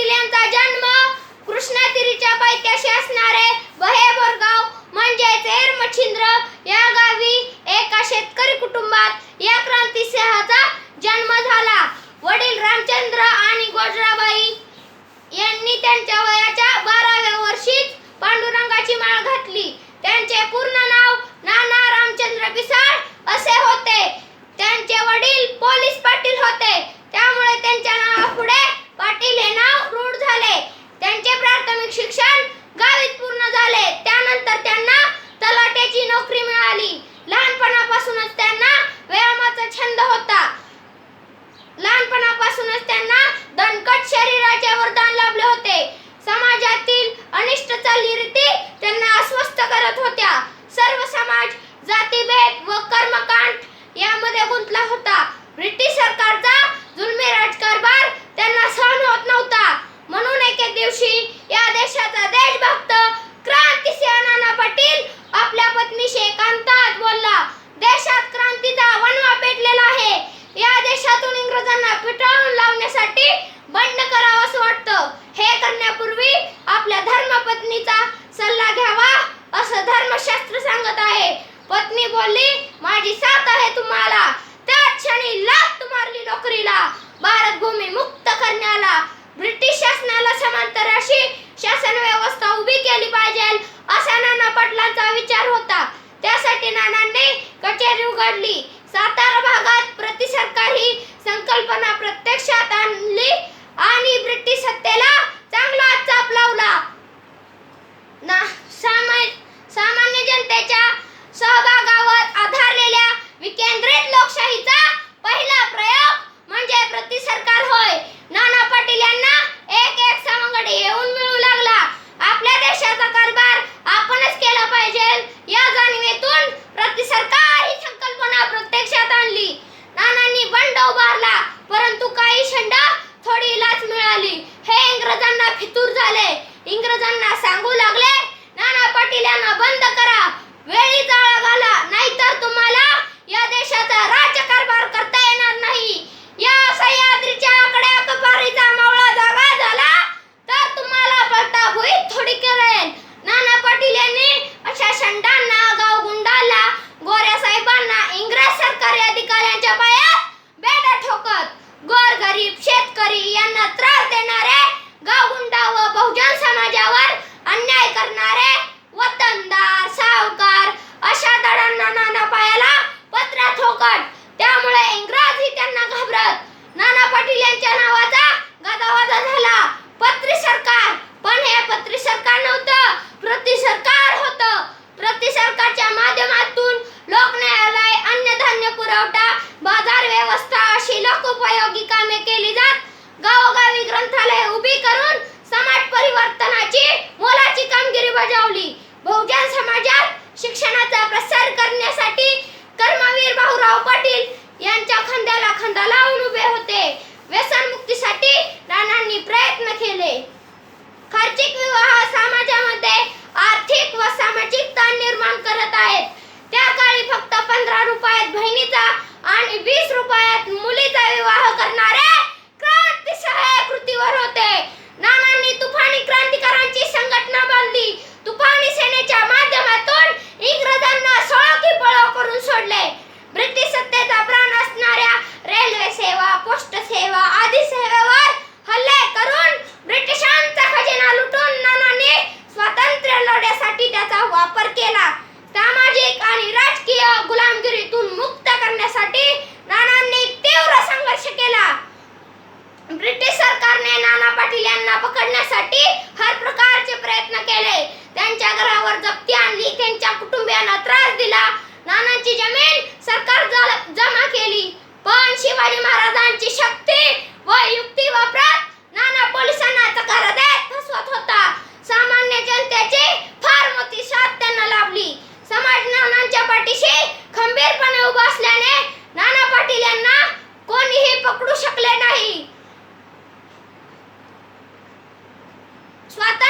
पाटील यांचा जन्म कृष्णातीरीच्या पायथ्याशी असणारे बहेबोर गाव म्हणजेच एरमछिंद्र या गावी एका शेतकरी कुटुंबात या क्रांतिसिंहाचा जन्म झाला. वडील रामचंद्र आणि गोजराबाई यांनी त्यांच्या वयाच्या बाराव्या वर्षीच पांडुरंगाची माळ घातली. त्यांचे पूर्ण नाव नाना रामचंद्र पिसाळ रीती त्यांना अस्वस्थ करत होत्या. सर्व समाज जातीभेद व कर्मकांड यामध्ये गुंतला होता. ब्रिटिश सरकारचा जुलमी राजकारभार मी माझी साथ आहे तुम्हाला. त्या क्षणी लात मारली नोकरीला. भारत भूमी मुक्त करण्याला ब्रिटिश शासनाला समांतर अशी शासन व्यवस्था उभी केली पाहिजे असा नाना पटलांचा विचार होता. त्यासाठी नानांनी कचेरी उघडली. सातारा भागात प्रति सरकारी संकल्पना प्रत्यक्षात आणली आणि ब्रिटिश सत्तेला चांगला चापला. सेवा आदि सेवेवर हल्ले करून ब्रिटिशांचा खजिना लुटून नानाने स्वातंत्र्य लढ्यासाठी त्याचा वापर केला. सामाजिक आणि राजकीय गुलामगिरीतून मुक्त करण्यासाठी स्वातंत्र्यानंतर